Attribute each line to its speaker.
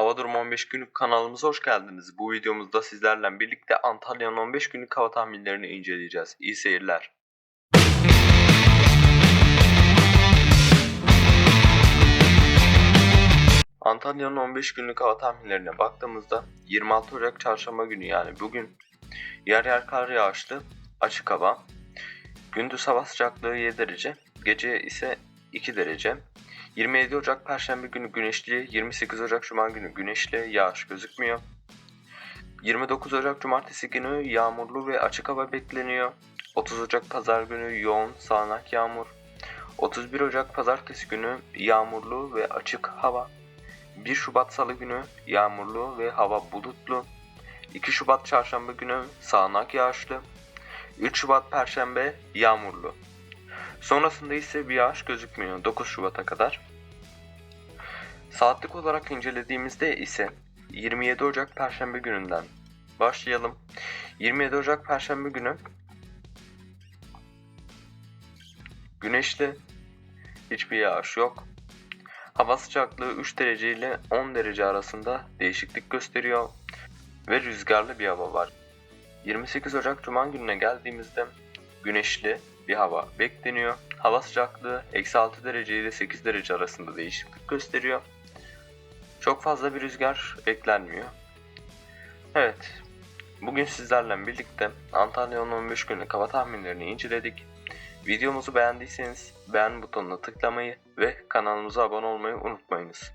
Speaker 1: Hava Durumu 15 günlük kanalımıza hoş geldiniz. Bu videomuzda sizlerle birlikte Antalya'nın 15 günlük hava tahminlerini inceleyeceğiz. İyi seyirler. Antalya'nın 15 günlük hava tahminlerine baktığımızda 26 Ocak çarşamba günü yani bugün yer yer kar yağışlı, açık hava. Gündüz hava sıcaklığı 7 derece, gece ise 2 derece. 27 Ocak Perşembe günü güneşli, 28 Ocak Cuma günü güneşli, yağış gözükmüyor. 29 Ocak Cumartesi günü yağmurlu ve açık hava bekleniyor. 30 Ocak Pazar günü yoğun sağanak yağmur. 31 Ocak Pazartesi günü yağmurlu ve açık hava. 1 Şubat Salı günü yağmurlu ve hava bulutlu. 2 Şubat Çarşamba günü sağanak yağışlı. 3 Şubat Perşembe yağmurlu. Sonrasında ise bir yağış gözükmüyor 9 Şubat'a kadar. Saatlik olarak incelediğimizde ise 27 Ocak Perşembe gününden başlayalım. 27 Ocak Perşembe günü güneşli, hiçbir yağış yok. Hava sıcaklığı 3 derece ile 10 derece arasında değişiklik gösteriyor ve rüzgarlı bir hava var. 28 Ocak Cuma gününe geldiğimizde güneşli bir hava bekleniyor. Hava sıcaklığı eksi 6 derece ile 8 derece arasında değişiklik gösteriyor. Çok fazla bir rüzgar beklenmiyor. Evet, bugün sizlerle birlikte Antalya'nın 15 günlük hava tahminlerini inceledik. Videomuzu beğendiyseniz beğen butonuna tıklamayı ve kanalımıza abone olmayı unutmayınız.